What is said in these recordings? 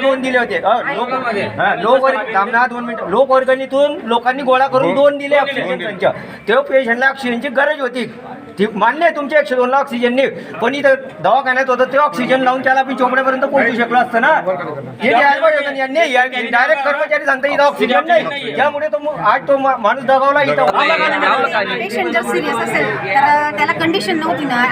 दोन दिले होते. लोक थांबणार मिनिट. लोक वर्गणीतून लोकांनी गोळा करून दोन दिले ऑक्सिजन तेव्हा पेशंटला ऑक्सिजनची गरज होती. ठीक मान्य आहे तुमच्या एकशे दोनला ऑक्सिजनने पण इथं दवाखान्यात होतं ते ऑक्सिजन लावून त्याला आपण चोपड्यापर्यंत पोहोचू शकलो असतं ना. हे यांनी डायरेक्ट कर्मचारी सांगता इथं ऑक्सिजन नाही त्यामुळे तो आज तो मा- माणूस दगावला इथं. पेशंट जर सिरियस असेल तर त्याला कंडिशन नव्हती ना.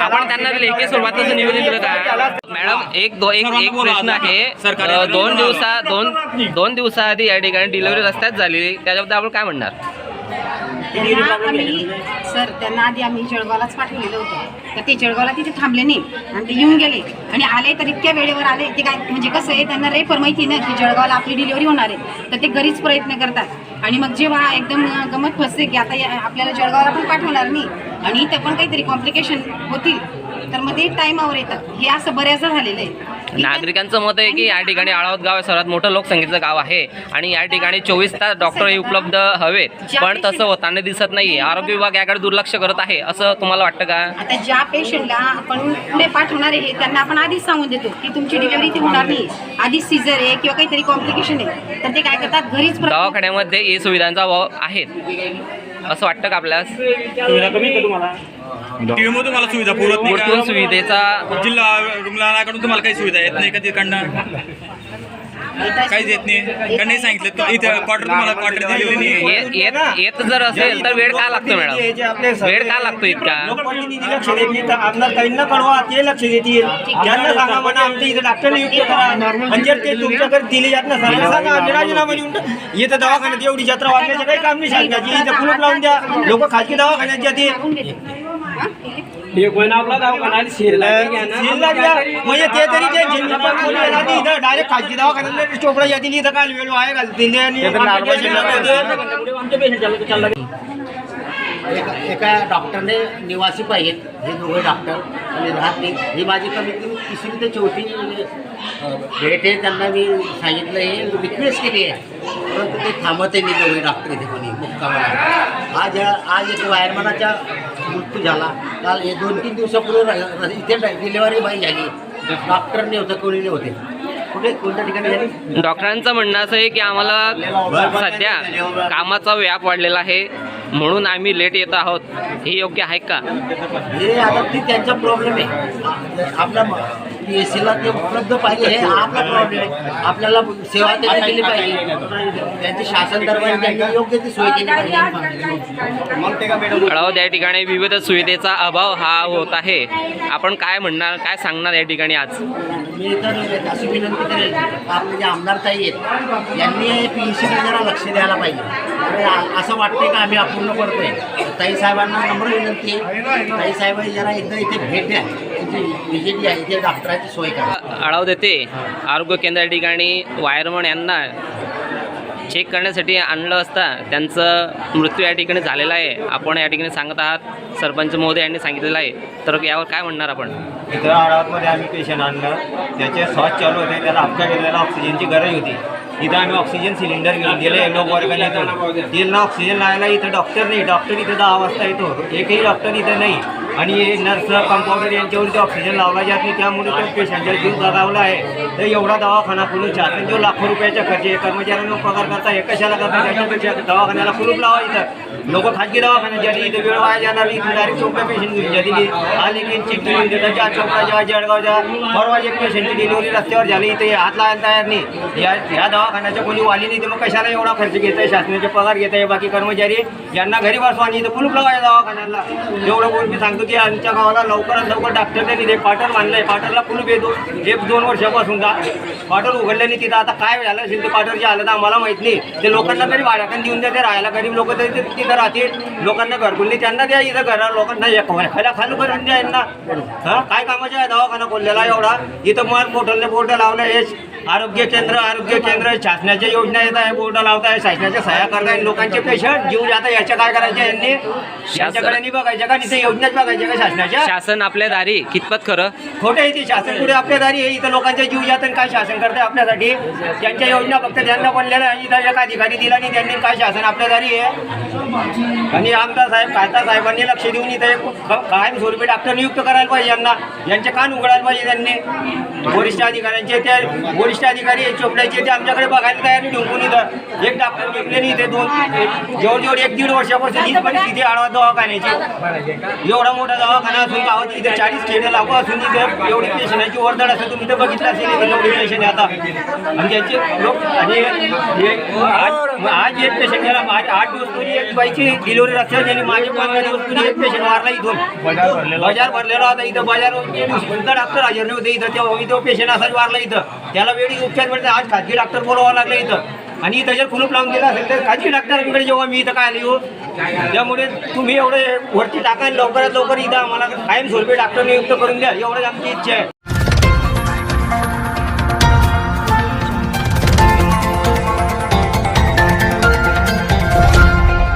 आपण त्यांना लेखी स्वरूपातच निवेदन दिलं का? मॅडम एक दो एक एक प्रश्न आहे. दोन दिवसा दोन दोन दिवसाआधी या ठिकाणी डिलिव्हरी रस्त्यात झाली त्याच्याबद्दल आपण काय म्हणणार? त्यांना आम्ही सर त्यांना आधी आम्ही जळगावलाच पाठवलेलं होतं. तर ते जळगावला तिथे थांबले नाही आणि ते येऊन गेले. आणि आले तर इतक्या वेळेवर आले ते काय म्हणजे कसं आहे त्यांना रेफर माहिती ना की जळगावला आपली डिलिव्हरी होणार आहे. तर ते घरीच प्रयत्न करतात. आणि मग जेव्हा एकदम गमत फसते की आता आपल्याला जळगावला पण पाठवणार नाही. आणि इथं पण काहीतरी कॉम्प्लिकेशन होतील. तर मग ते टाईमावर येतात हे असं बऱ्याचदा झालेलं आहे. नागरिकांचं मत आहे की या ठिकाणी आळावत गाव हे सर्वात मोठं लोकसंख्येचं गाव आहे आणि या ठिकाणी चोवीस तास डॉक्टर उपलब्ध हवेत पण तसं होताना दिसत नाही आरोग्य विभाग याकडे दुर्लक्ष करत आहे असं तुम्हाला वाटतं का? आता ज्या पेशंटला आपण पुढे पाठवणार आहे त्यांना आपण आधीच सांगून देतो की तुमची डिलिव्हरी ती होणार नाही आधीच सीझर आहे किंवा काहीतरी कॉम्प्लिकेशन आहे. तर ते काय करतात? घरीच दवाखान्यामध्ये ई सुविधांचा अभाव आहेत असं वाटतं का आपल्यास सुविधा कमी आहे का तुम्हाला? टीव्ही तुम्हाला सुविधा पुरत नाही का? सुविधेचा जिल्हा रुग्णालयाकडून तुम्हाला काही सुविधा येत नाही का तिकडनं? काहीच येत नाही. का नाही सांगितलं इथे क्वार्टर तुम्हाला क्वार्टर दिलेली नाही. येत येत येत जर असेल तर वेळ का लागतो मॅडम? वेळ का लागतो इतका? लोकप्रतिनिधी लक्ष देत नाही तर आमदार काहींना कळवा ते लक्ष देतील. त्यांना सांगा म्हणा आमच्या इथं डॉक्टर नियुक्त करा. आणि जर ते तुमच्याकडे दिले जात नसाल तर सांगा आम्ही राजीनामा देऊन टाकू. इथं दवाखान्यात एवढी जत्रा वाटण्याचं काही काम नाही इथं कुलूप लावून द्या. लोक खाजगी दवाखान्यात जाते म्हणजे ते तरी ते पण इथं डायरेक्ट खाजगी दवाखान्यात चोपडा इथं वेळ वाया घालतील. एका डॉक्टरने निवासी पाहिजेत हे दोघे डॉक्टर आणि राहत नाही. ही माझी कमीत कमी तिसरी ते चौथी भेट आहे त्यांना मी सांगितलं हे रिक्वेस्ट केली आहे. परंतु ते थांबत आहे नाही दोघे डॉक्टर इथे कोणी मुक्कामाला. आज आज एक वायरमनाचा मृत्यू झाला. काल हे दोन तीन दिवसापूर्वी इथे डिलिव्हरी बाई झाली. डॉक्टरने होतं कोणी होते. कुठे? कोणत्या ठिकाणी झाली? डॉक्टरांचं म्हणणं असं आहे की आम्हाला सध्या कामाचा व्याप वाढलेला आहे. म्हणून आम्ही लेट येत आहोत. हे योग्य आहे का? हे आता ती त्यांचा प्रॉब्लेम आहे. आपल्या पी एस सीला ते उपलब्ध पाहिजे हे आपला प्रॉब्लेम आहे. आपल्याला सेवा त्यांनी केली पाहिजे. त्यांची शासन दरबार त्यांनी योग्य ती सोय केली पाहिजे. अळावत या ठिकाणी विविध सुविधेचा अभाव हा होत आहे. आपण काय म्हणणार काय सांगणार या ठिकाणी आज? मी तर अशी विनंती करेल आपले जे आमदार ताई आहेत यांनी पी एस सीकडे जरा लक्ष द्यायला पाहिजे. असं वाटतंय का आम्ही अपूर्ण करतोय ताई साहेबांना नम्र विनंती. आहे ताई साहेब जरा एकदा इथे भेट द्या. त्यांची व्हिजिट द्या इथे डॉक्टरांची सोय करा. अळाव देते. आरोग्य केंद्र या ठिकाणी वायरमन यांना चेक करण्यासाठी आणलं असता त्यांचं मृत्यू या ठिकाणी झालेला आहे. आपण या ठिकाणी सांगत आहात. सरपंच महोदय यांनी सांगितलेलं आहे. तर यावर काय म्हणणार आपण? इथं आडावतमध्ये आम्ही पेशंट आणलं. त्याचे श्वास चालू होते. त्याला अपघात गेलेला. ऑक्सिजनची गरज होती. इथं आम्ही ऑक्सिजन सिलेंडर घेऊन गेले लोक वर्गाने तिला ऑक्सिजन लावायला इथं डॉक्टर नाही. डॉक्टर इथं दहा वाजता येतो. एकही डॉक्टर इथं नाही. आणि नर्स कंपाऊंडर यांच्यावरती ऑक्सिजन लावला जात नाही त्यामुळे तो पेशंटचा जीव दगावला आहे. तर एवढा दवाखाना कुलूप शासन जो लाखो रुपयाचा खर्च आहे. कर्मचाऱ्यांना पगार करता हे कशाला करता त्याच्यापेक्षा दवाखान्याला कुलूप लावा इथं. लोक खाजगी दवाखान्यात ज्याने इथं वेळ वाया जाणार नाही डायरेक्ट चौकड्या पेशंट घेऊन दिली आली की चिठ्ठी लिहून देतात ज्या चौकड्याच्या जळगावच्या परवा एक पेशंटची डिलिव्हरी रस्त्यावर झाली इथे हात लावायला तयार नाही. या या दवाखान्याच्या कोणी वाली नाही तर मग कशाला एवढा खर्च घेत आहे शासनाचे पगार घेत आहे बाकी कर्मचारी यांना घरी बसवा आणि इथं कुलूप लावायला दवाखान्याला. एवढं बोल मी सांगतो की आमच्या गावाला लवकरात लवकर डॉक्टरने तिथे ते बांधलं आहे क्वार्टरला पूल येतो एक दोन वर्षापासून का क्वार्टर उघडल्याने तिथं आता काय झालं असेल ते क्वार्टरचे आलं तर आम्हाला माहीत नाही. ते लोकांना तरी भाड्याकडे देऊन द्या ते राहायला गरीब लोक तरी तिथं राहतील. लोकांना घरकुलनी त्यांना द्या इथं घरा लोकांना एक खाल्या खालू करून द्या यांना. हां काय कामाचे आहे? दवाखाना खोललेला एवढा. इथं मग पोर्टलने बोर्ड लावलं हे आरोग्य केंद्र आरोग्य केंद्र शासनाच्या योजना येत आहे बोर्ड लावताय शासनाच्या सहाय्या करताय लोकांचे पेशंट जीव जाता याच्या काय करायचे यांनी? यांच्याकडे नाही बघायच्या का? तिथे योजनाच बघायच्या का शासनाच्या? शासन आपल्या दारी कितपत खरं? खोटे आहे ते शासन पुढे आपल्या दारी आहे इथं लोकांचे जीव जात काय शासन करते आपल्यासाठी? त्यांच्या योजना फक्त त्यांना बनलेल्या आहे इथं एक अधिकारी दिला नाही त्यांनी काय शासन आपल्या दारी आहे? आणि आमदार साहेब खासदार साहेबांनी लक्ष देऊन इथं एक क- कायम स्वरूपी डॉक्टर नियुक्त करायला पाहिजे यांना. यांचे कान उघडायला पाहिजे त्यांनी. वरिष्ठ अधिकाऱ्यांचे ते वरिष्ठ वरिष्ठ अधिकारी चोपड्याचे ते आमच्याकडे बघायला तयार नाही इथं एक डॉक्टर निघले इथे दोन जवळजवळ एक दीड वर्षापासून हीच परिस्थिती आडवा दवाखान्याची. एवढा मोठा दवाखाना असून गावात इथे चाळीस खेडे लागू असून इथे एवढी पेशंटाची वर्दळ असेल तुम्ही तर बघितलं असेल एवढी पेशंट आता. आणि त्यांचे लोक आणि आज एक पेशंट गेला आठ दिवस पूर्वी एक बाईची डिलिव्हरी रस्त्यावर गेली माझे पंधरा दिवस पूर्वी एक पेशंट मारला इथून. बाजार भरलेला होता इथं बाजार डॉक्टर हजर नव्हते इथं तेव्हा इथं पेशंट असाच वारला इथं. त्याला वेळी उपचार मिळते आज खाजगी डॉक्टर बोलावं लागलं इथं. आणि इथं जर कुलूप लावून दिला असेल तर खाजगी डॉक्टरांकडे जेव्हा मी इथं काय आली हो त्यामुळे तुम्ही एवढे वरती टाका आणि लवकरात लवकर इथं आम्हाला कायम स्वरूपी डॉक्टर नियुक्त करून द्या एवढंच आमची इच्छा आहे.